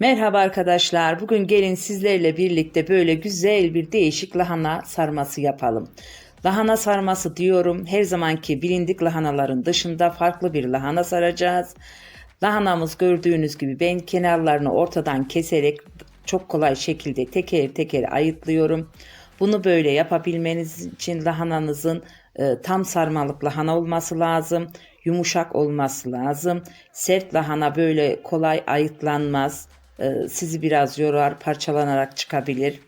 Merhaba arkadaşlar. Bugün gelin sizlerle birlikte böyle güzel bir değişik lahana sarması yapalım. Lahana sarması diyorum. Her zamanki bilindik lahanaların dışında farklı bir lahana saracağız. Lahanamız gördüğünüz gibi ben kenarlarını ortadan keserek çok kolay şekilde teker teker ayıtlıyorum. Bunu böyle yapabilmeniz için lahananızın e, tam sarmalık lahana olması lazım. Yumuşak olması lazım. Sert lahana böyle kolay ayıtlanmaz. E, sizi biraz yorar, parçalanarak çıkabilir.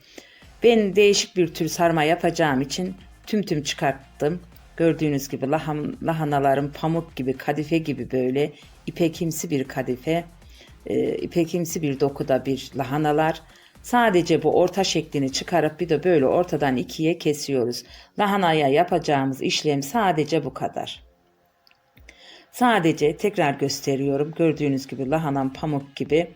Ben değişik bir tür sarma yapacağım için tüm tüm çıkarttım. Gördüğünüz gibi lahan, lahanalarım pamuk gibi, kadife gibi böyle ipekimsi bir kadife, e, ipekimsi bir dokuda bir lahanalar. Sadece bu orta şeklini çıkarıp bir de böyle ortadan ikiye kesiyoruz. Lahanaya yapacağımız işlem sadece bu kadar. Sadece tekrar gösteriyorum. Gördüğünüz gibi lahanam pamuk gibi.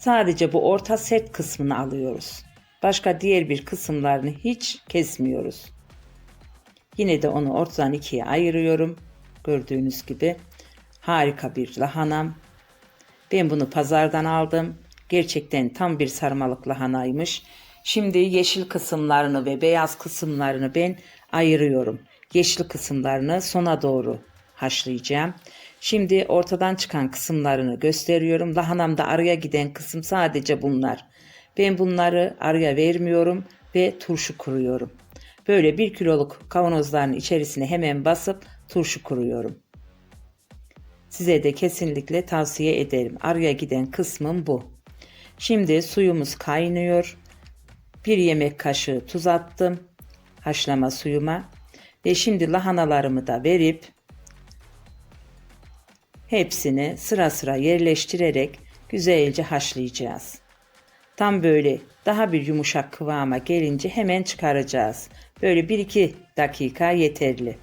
Sadece bu orta sert kısmını alıyoruz. Başka diğer bir kısımlarını hiç kesmiyoruz. Yine de onu ortadan ikiye ayırıyorum. Gördüğünüz gibi harika bir lahanam. Ben bunu pazardan aldım. Gerçekten tam bir sarmalık lahanaymış. Şimdi yeşil kısımlarını ve beyaz kısımlarını ben ayırıyorum. Yeşil kısımlarını sona doğru haşlayacağım. Şimdi ortadan çıkan kısımlarını gösteriyorum. Lahanamda araya giden kısım sadece bunlar. Ben bunları araya vermiyorum ve turşu kuruyorum. Böyle bir kiloluk kavanozların içerisine hemen basıp turşu kuruyorum. Size de kesinlikle tavsiye ederim. Araya giden kısmım bu. Şimdi suyumuz kaynıyor. Bir yemek kaşığı tuz attım haşlama suyuma ve şimdi lahanalarımı da verip hepsini sıra sıra yerleştirerek güzelce haşlayacağız. Tam böyle daha bir yumuşak kıvama gelince hemen çıkaracağız. Böyle 1-2 dakika yeterli.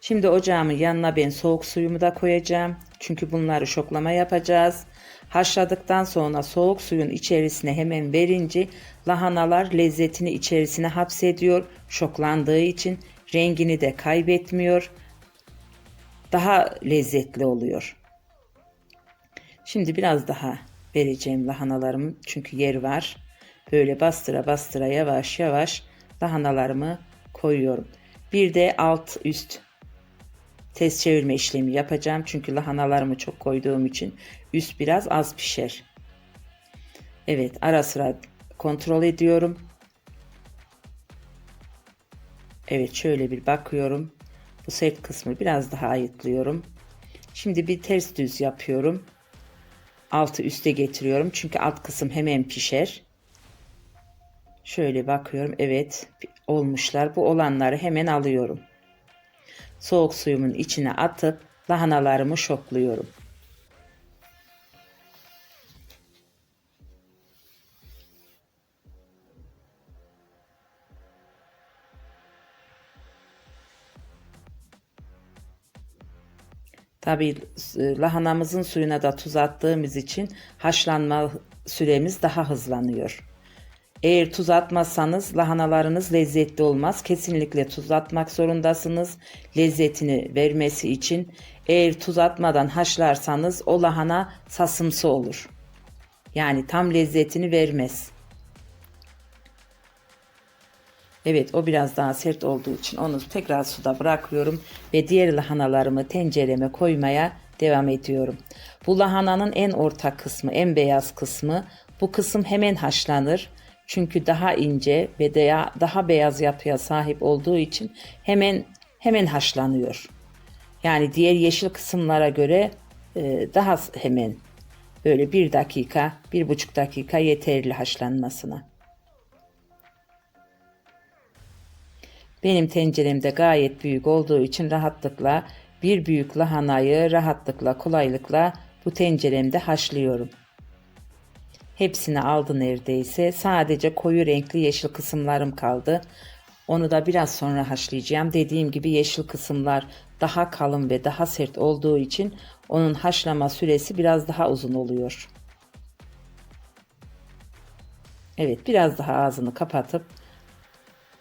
Şimdi ocağımın yanına ben soğuk suyumu da koyacağım. Çünkü bunları şoklama yapacağız. Haşladıktan sonra soğuk suyun içerisine hemen verince lahanalar lezzetini içerisine hapsediyor. Şoklandığı için rengini de kaybetmiyor. Daha lezzetli oluyor. Şimdi biraz daha vereceğim lahanalarımı çünkü yer var. Böyle bastıra bastıra yavaş yavaş lahanalarımı koyuyorum. Bir de alt üst ters çevirme işlemi yapacağım. Çünkü lahanalarımı çok koyduğum için üst biraz az pişer. Evet ara sıra kontrol ediyorum. Evet şöyle bir bakıyorum. Bu sert kısmı biraz daha ayıtlıyorum. Şimdi bir ters düz yapıyorum. Altı üste getiriyorum. Çünkü alt kısım hemen pişer. Şöyle bakıyorum. Evet olmuşlar. Bu olanları hemen alıyorum. Soğuk suyumun içine atıp lahanalarımı şokluyorum. Tabii e, lahanamızın suyuna da tuz attığımız için haşlanma süremiz daha hızlanıyor. Eğer tuz atmazsanız lahanalarınız lezzetli olmaz. Kesinlikle tuz atmak zorundasınız. Lezzetini vermesi için. Eğer tuz atmadan haşlarsanız o lahana sasımsı olur. Yani tam lezzetini vermez. Evet o biraz daha sert olduğu için onu tekrar suda bırakıyorum ve diğer lahanalarımı tencereme koymaya devam ediyorum. Bu lahananın en orta kısmı, en beyaz kısmı. Bu kısım hemen haşlanır. Çünkü daha ince ve daha, daha beyaz yapıya sahip olduğu için hemen hemen haşlanıyor. Yani diğer yeşil kısımlara göre e, daha hemen böyle bir dakika, bir buçuk dakika yeterli haşlanmasına. Benim tenceremde gayet büyük olduğu için rahatlıkla bir büyük lahanayı rahatlıkla, kolaylıkla bu tenceremde haşlıyorum. Hepsini aldı neredeyse. Sadece koyu renkli yeşil kısımlarım kaldı. Onu da biraz sonra haşlayacağım. Dediğim gibi yeşil kısımlar daha kalın ve daha sert olduğu için onun haşlama süresi biraz daha uzun oluyor. Evet biraz daha ağzını kapatıp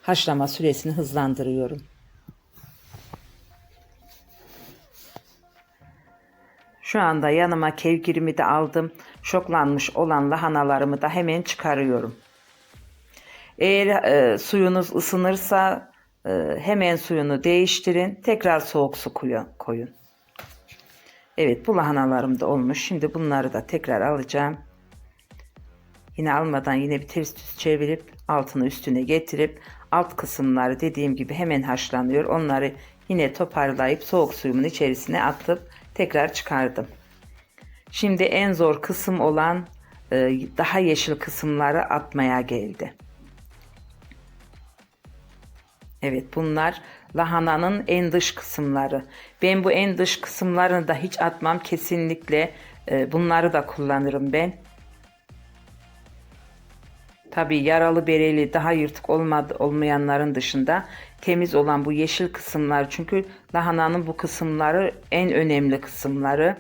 haşlama süresini hızlandırıyorum. Şu anda yanıma kevgirimi de aldım. Şoklanmış olan lahanalarımı da hemen çıkarıyorum. Eğer e, suyunuz ısınırsa e, hemen suyunu değiştirin. Tekrar soğuk su koyun. Evet bu lahanalarım da olmuş. Şimdi bunları da tekrar alacağım. Yine almadan yine bir ters düz çevirip altını üstüne getirip alt kısımları dediğim gibi hemen haşlanıyor. Onları yine toparlayıp soğuk suyumun içerisine atıp tekrar çıkardım. Şimdi en zor kısım olan e, daha yeşil kısımları atmaya geldi. Evet bunlar lahananın en dış kısımları. Ben bu en dış kısımlarını da hiç atmam kesinlikle. e, bunları da kullanırım ben. Tabi yaralı bereli daha yırtık olmadı, olmayanların dışında temiz olan bu yeşil kısımlar çünkü lahananın bu kısımları en önemli kısımları.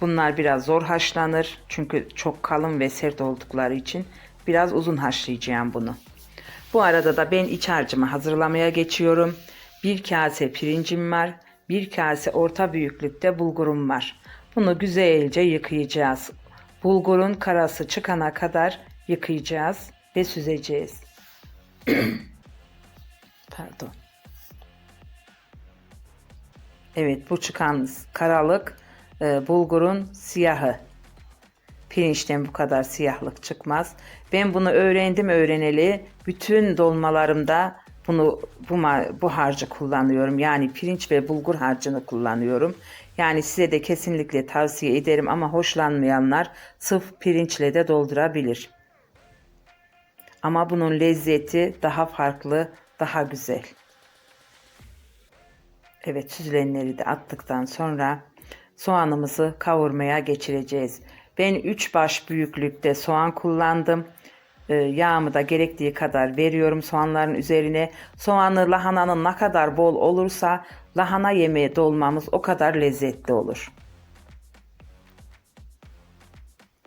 Bunlar biraz zor haşlanır çünkü çok kalın ve sert oldukları için biraz uzun haşlayacağım bunu. Bu arada da ben iç harcımı hazırlamaya geçiyorum. Bir kase pirincim var. Bir kase orta büyüklükte bulgurum var. Bunu güzelce yıkayacağız. Bulgurun karası çıkana kadar yıkayacağız ve süzeceğiz. Pardon. Evet bu çıkan karalık e, bulgurun siyahı. Pirinçten bu kadar siyahlık çıkmaz. Ben bunu öğrendim öğreneli. Bütün dolmalarımda bunu bu, bu harcı kullanıyorum. Yani pirinç ve bulgur harcını kullanıyorum. Yani size de kesinlikle tavsiye ederim ama hoşlanmayanlar sırf pirinçle de doldurabilir. Ama bunun lezzeti daha farklı, daha güzel. Evet süzülenleri de attıktan sonra soğanımızı kavurmaya geçireceğiz. Ben 3 baş büyüklükte soğan kullandım. Ee, yağımı da gerektiği kadar veriyorum soğanların üzerine. Soğanı lahananın ne kadar bol olursa lahana yemeği dolmamız o kadar lezzetli olur.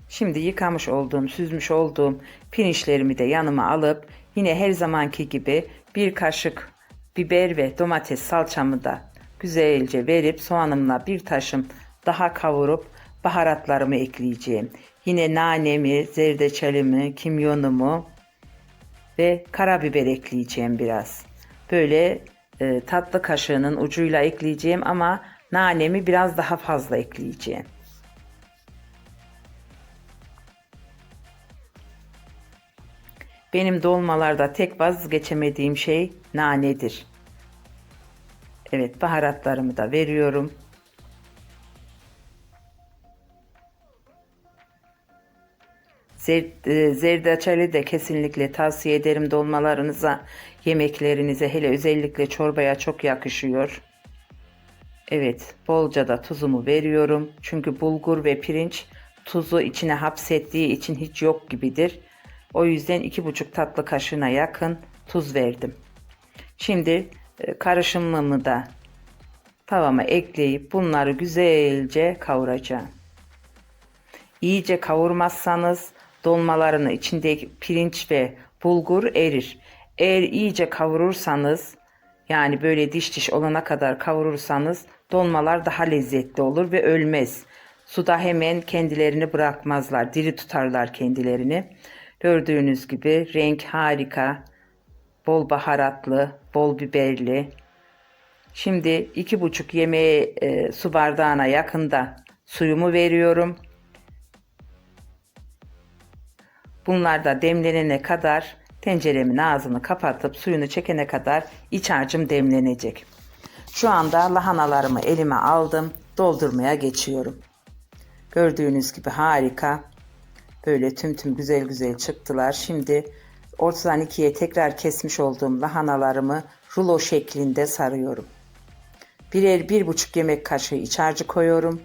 Şimdi yıkamış olduğum, süzmüş olduğum pirinçlerimi de yanıma alıp yine her zamanki gibi bir kaşık biber ve domates salçamı da güzelce verip soğanımla bir taşım daha kavurup baharatlarımı ekleyeceğim. Yine nanemi, zerdeçalimi, kimyonumu ve karabiber ekleyeceğim biraz. Böyle e, tatlı kaşığının ucuyla ekleyeceğim ama nanemi biraz daha fazla ekleyeceğim. Benim dolmalarda tek vazgeçemediğim şey nanedir. Evet baharatlarımı da veriyorum. Zer- e, de kesinlikle tavsiye ederim dolmalarınıza, yemeklerinize hele özellikle çorbaya çok yakışıyor. Evet, bolca da tuzumu veriyorum. Çünkü bulgur ve pirinç tuzu içine hapsettiği için hiç yok gibidir. O yüzden iki buçuk tatlı kaşığına yakın tuz verdim. Şimdi e, karışımımı da tavama ekleyip bunları güzelce kavuracağım. İyice kavurmazsanız dolmalarını içindeki pirinç ve bulgur erir. Eğer iyice kavurursanız yani böyle diş diş olana kadar kavurursanız dolmalar daha lezzetli olur ve ölmez. Suda hemen kendilerini bırakmazlar. Diri tutarlar kendilerini. Gördüğünüz gibi renk harika. Bol baharatlı, bol biberli. Şimdi iki buçuk yemeğe e, su bardağına yakında suyumu veriyorum. Bunlar da demlenene kadar tenceremin ağzını kapatıp suyunu çekene kadar iç harcım demlenecek. Şu anda lahanalarımı elime aldım. Doldurmaya geçiyorum. Gördüğünüz gibi harika. Böyle tüm tüm güzel güzel çıktılar. Şimdi ortadan ikiye tekrar kesmiş olduğum lahanalarımı rulo şeklinde sarıyorum. Birer bir buçuk yemek kaşığı iç harcı koyuyorum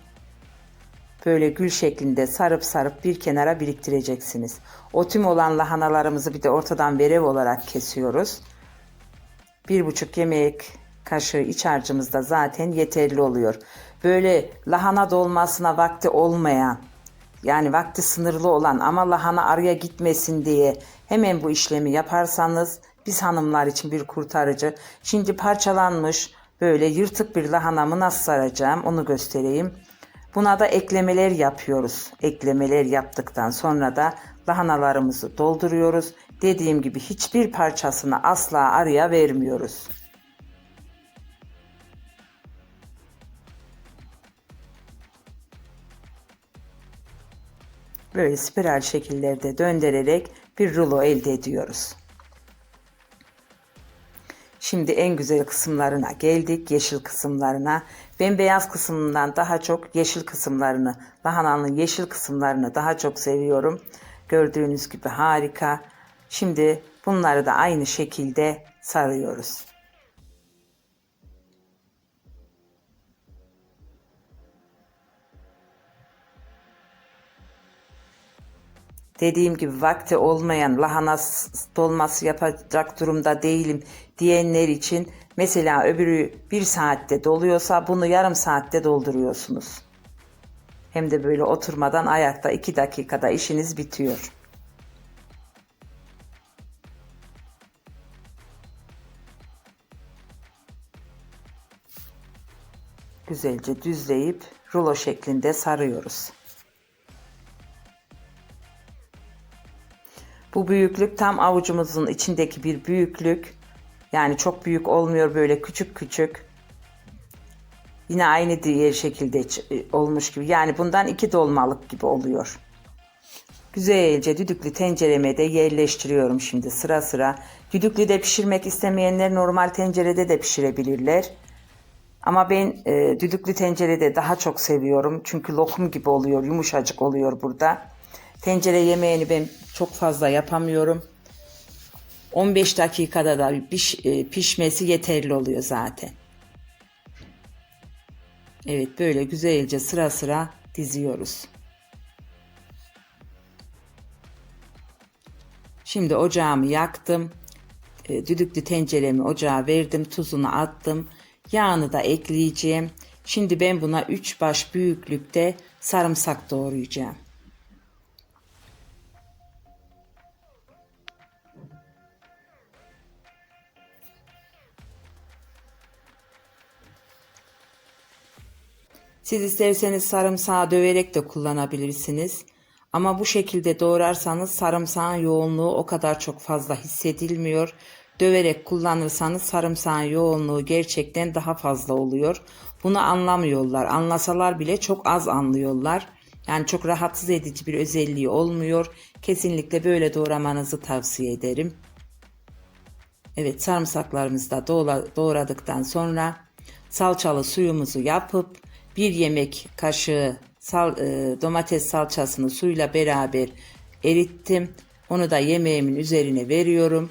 böyle gül şeklinde sarıp sarıp bir kenara biriktireceksiniz. O tüm olan lahanalarımızı bir de ortadan verev olarak kesiyoruz. Bir buçuk yemek kaşığı iç harcımız da zaten yeterli oluyor. Böyle lahana dolmasına vakti olmayan yani vakti sınırlı olan ama lahana araya gitmesin diye hemen bu işlemi yaparsanız biz hanımlar için bir kurtarıcı. Şimdi parçalanmış Böyle yırtık bir lahanamı nasıl saracağım onu göstereyim. Buna da eklemeler yapıyoruz. Eklemeler yaptıktan sonra da lahanalarımızı dolduruyoruz. Dediğim gibi hiçbir parçasını asla araya vermiyoruz. Böyle spiral şekillerde döndürerek bir rulo elde ediyoruz. Şimdi en güzel kısımlarına geldik. Yeşil kısımlarına. Ben beyaz kısmından daha çok yeşil kısımlarını, lahananın yeşil kısımlarını daha çok seviyorum. Gördüğünüz gibi harika. Şimdi bunları da aynı şekilde sarıyoruz. Dediğim gibi vakti olmayan lahana dolması yapacak durumda değilim diyenler için mesela öbürü bir saatte doluyorsa bunu yarım saatte dolduruyorsunuz. Hem de böyle oturmadan ayakta iki dakikada işiniz bitiyor. Güzelce düzleyip rulo şeklinde sarıyoruz. Bu büyüklük tam avucumuzun içindeki bir büyüklük. Yani çok büyük olmuyor böyle küçük küçük. Yine aynı diğer şekilde e, olmuş gibi. Yani bundan iki dolmalık gibi oluyor. Güzelce düdüklü tencereme de yerleştiriyorum şimdi sıra sıra. Düdüklüde pişirmek istemeyenler normal tencerede de pişirebilirler. Ama ben e, düdüklü tencerede daha çok seviyorum. Çünkü lokum gibi oluyor, yumuşacık oluyor burada. Tencere yemeğini ben çok fazla yapamıyorum. 15 dakikada da piş, e, pişmesi yeterli oluyor zaten. Evet böyle güzelce sıra sıra diziyoruz. Şimdi ocağımı yaktım. E, düdüklü tenceremi ocağa verdim. Tuzunu attım. Yağını da ekleyeceğim. Şimdi ben buna 3 baş büyüklükte sarımsak doğrayacağım. Siz isterseniz sarımsağı döverek de kullanabilirsiniz. Ama bu şekilde doğrarsanız sarımsağın yoğunluğu o kadar çok fazla hissedilmiyor. Döverek kullanırsanız sarımsağın yoğunluğu gerçekten daha fazla oluyor. Bunu anlamıyorlar. Anlasalar bile çok az anlıyorlar. Yani çok rahatsız edici bir özelliği olmuyor. Kesinlikle böyle doğramanızı tavsiye ederim. Evet sarımsaklarımızı da doğradıktan sonra salçalı suyumuzu yapıp bir yemek kaşığı sal, e, domates salçasını suyla beraber erittim. Onu da yemeğimin üzerine veriyorum.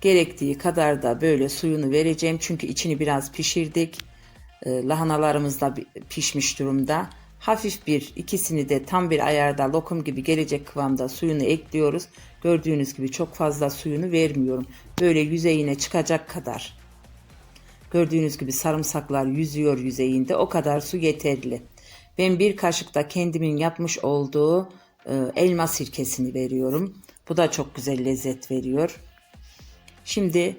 Gerektiği kadar da böyle suyunu vereceğim. Çünkü içini biraz pişirdik. E, lahanalarımız da pişmiş durumda. Hafif bir ikisini de tam bir ayarda lokum gibi gelecek kıvamda suyunu ekliyoruz. Gördüğünüz gibi çok fazla suyunu vermiyorum. Böyle yüzeyine çıkacak kadar. Gördüğünüz gibi sarımsaklar yüzüyor yüzeyinde. O kadar su yeterli. Ben bir kaşık da kendimin yapmış olduğu e, elma sirkesini veriyorum. Bu da çok güzel lezzet veriyor. Şimdi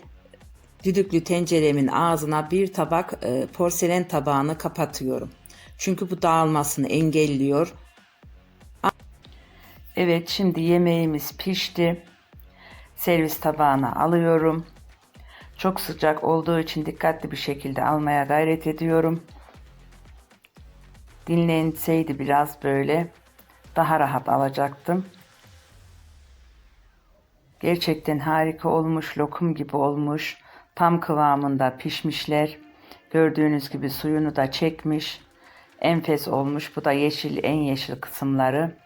düdüklü tenceremin ağzına bir tabak e, porselen tabağını kapatıyorum. Çünkü bu dağılmasını engelliyor. Evet şimdi yemeğimiz pişti. Servis tabağına alıyorum. Çok sıcak olduğu için dikkatli bir şekilde almaya gayret ediyorum. Dinlenseydi biraz böyle daha rahat alacaktım. Gerçekten harika olmuş, lokum gibi olmuş. Tam kıvamında pişmişler. Gördüğünüz gibi suyunu da çekmiş. Enfes olmuş. Bu da yeşil, en yeşil kısımları.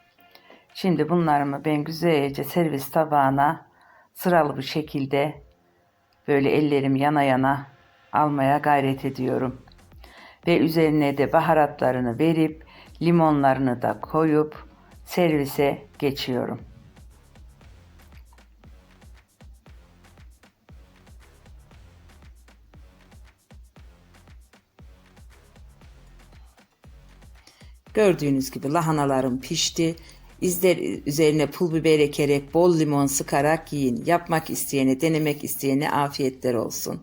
Şimdi bunlarımı ben güzelce servis tabağına sıralı bir şekilde böyle ellerim yana yana almaya gayret ediyorum. Ve üzerine de baharatlarını verip limonlarını da koyup servise geçiyorum. Gördüğünüz gibi lahanalarım pişti. İzler üzerine pul biber ekerek bol limon sıkarak yiyin. Yapmak isteyene, denemek isteyene afiyetler olsun.